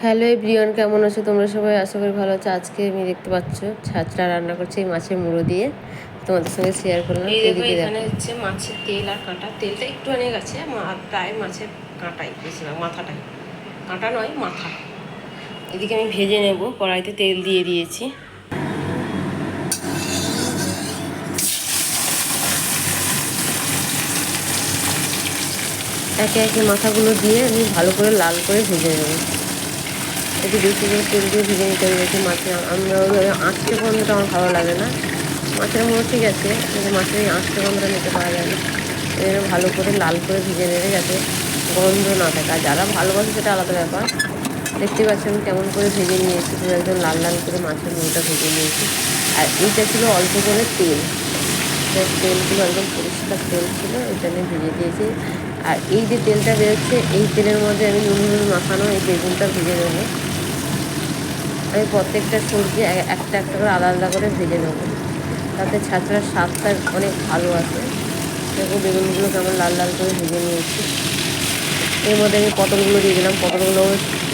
Hello everyone কেমন আছো তোমরা সবাই? আশা করি ভালো আছো। আজকে আমি দেখতে পাচ্ছ ছাঁচড়া রান্না করছি এই মাছের মুড়ো দিয়ে। তোমাদের সঙ্গে শেয়ার করলাম। এখানে হচ্ছে মাছের তেল আর কাঁটা। তেলটা একটু অনেক আছে মা- প্রায় মাছের কাঁটাই বেশিরভাগ মাথাটাই। কাঁটা নয় মাথা। এদিকে আমি ভেজে নেব কড়াইতে তেল দিয়ে দিয়েছি। একে একে মাথাগুলো দিয়ে আমি ভালো করে লাল করে ভেজে নেব। একটু বেশি করে তেল দিয়ে ভেজে নিতে হবে মাছের আমরা আঁচটে গন্ধটা আমার ভালো লাগে না। মাছের মুড়ো ঠিক আছে, কিন্তু মাছের এই আঁচটে গন্ধটা নিতে পারা যায় না। জন্য ভালো করে লাল করে ভেজে নেবে যাতে গন্ধ না থাকে। আর যারা ভালোবাসে সেটা আলাদা ব্যাপার। দেখতে পাচ্ছি আমি কেমন করে ভেজে নিয়েছি, পুরো একদম লাল লাল করে মাছের মুড়োটা ভেজে নিয়েছি। আর এইটা ছিল অল্প করে তেল। এর তেলগুলো একদম পরিষ্কার তেল ছিল, এটা আমি ভেজে দিয়েছি। আর এই যে তেলটা বেরোচ্ছে, এই তেলের মধ্যে আমি নুন নুন মাখানো এই বেগুনটা ভেজে নেব। আমি প্রত্যেকটা সবজি একটা একটা করে আলাদা আলাদা করে ভেজে নেব। তাতে ছাঁচড়ার স্বাদটা অনেক ভালো আছে। দেখো বেগুনগুলো কেমন লাল লাল করে ভেজে নিয়েছি। এর মধ্যে আমি পটলগুলো দিয়ে দিলাম পটলগুলো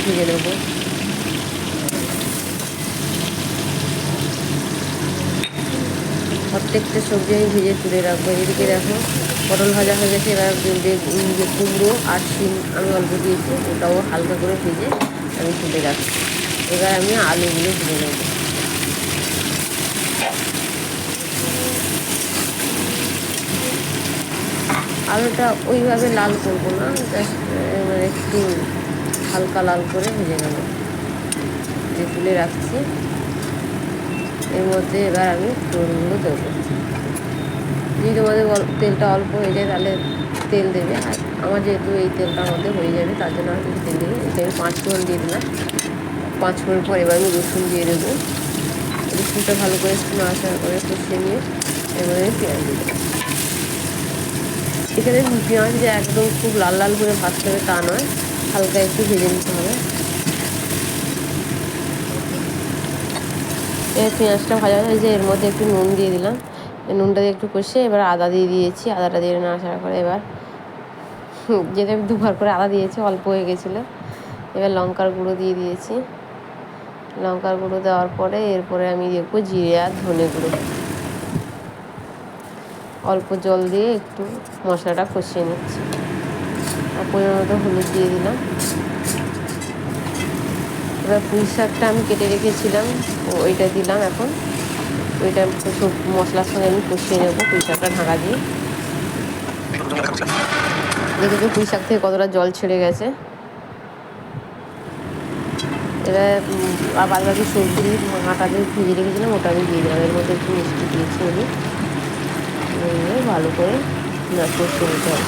ভেজে নেব। প্রত্যেকটা সবজি আমি ভেজে তুলে রাখব। এদিকে দেখো পটল ভাজা হয়ে গেছে, এবার যে কুমড়ো আর শিম আমি অল্প দিয়েছি, ওটাও হালকা করে ভেজে আমি তুলে রাখছি এবার আমি আলুগুলো ভেজে নেব। আলুটা ওইভাবে লাল করব না জাস্ট মানে একটু হালকা লাল করে ভেজে নেব। যে তুলে রাখছি, এর মধ্যে এবার আমি ফোড়নগুলো দেবো। যদি তোমাদের তেলটা অল্প হয়ে যায় তাহলে তেল দেবে। আর আমার যেহেতু এই তেলটার মধ্যে হয়ে যাবে, তার জন্য আমি তেল দেবে এটা আমি পাঁচ ফোড়ন দিয়ে দিলাম। পাঁচ ফোড়ন পর এবার আমি রসুন দিয়ে দেবো। রসুনটা ভালো করে একটু নাড়াচাড়া করে কষিয়ে নিয়ে এবারে পেঁয়াজ দিয়ে দেবো এখানে পেঁয়াজ যে একদম খুব লাল লাল করে ভাজতে হবে তা নয়, হালকা একটু ভেজে নিতে হবে। পেঁয়াজটা ভাজা হয়ে যায় এর মধ্যে একটু নুন দিয়ে দিলাম। নুনটা দিয়ে একটু কষে এবার আদা দিয়ে দিয়েছি, আদাটা দিয়ে নাড়াচাড়া করে এবার। যেটা আমি দুবার করে আদা দিয়েছি, অল্প হয়ে গেছিল। এবার লঙ্কার গুঁড়ো দিয়ে দিয়েছি। লঙ্কার গুঁড়ো দেওয়ার পরে এরপরে আমি দেখব জিরে আর ধনে গুঁড়ো। অল্প জল দিয়ে একটু মশলাটা কষিয়ে নিচ্ছি। আর পরিমাণ মতো হলুদ দিয়ে দিলাম। এবার পুঁই শাকটা আমি কেটে রেখেছিলাম ওইটা দিলাম এখন। ওইটা সব মশলার সঙ্গে আমি কষিয়ে নেব, পুঁই শাকটা ঢাকা দিয়ে। দেখেছ পুঁই শাক থেকে কতটা জল ছেড়ে গেছে? এবার আর বাদ বাকি সবজি আটা দিয়ে ভিজে রেখেছিলাম, ওটা আমি দিয়ে দিলাম। এর মধ্যে একটু মিষ্টি দিয়েছি আমি। ভালো করে কষিয়ে নিতে হবে।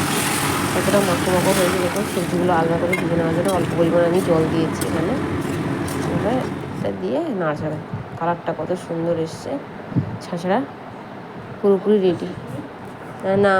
কতটা মাখো মাখো হয়েছে দেখুন সবজিগুলো আলাদা করে ভিজে নেওয়ার জন্য অল্প পরিমাণে আমি জল দিয়েছি এখানে। এবার এটা দিয়ে নাড়াচাড়া কালারটা কত সুন্দর এসছে। ছাছাড়া পুরোপুরি রেডি না।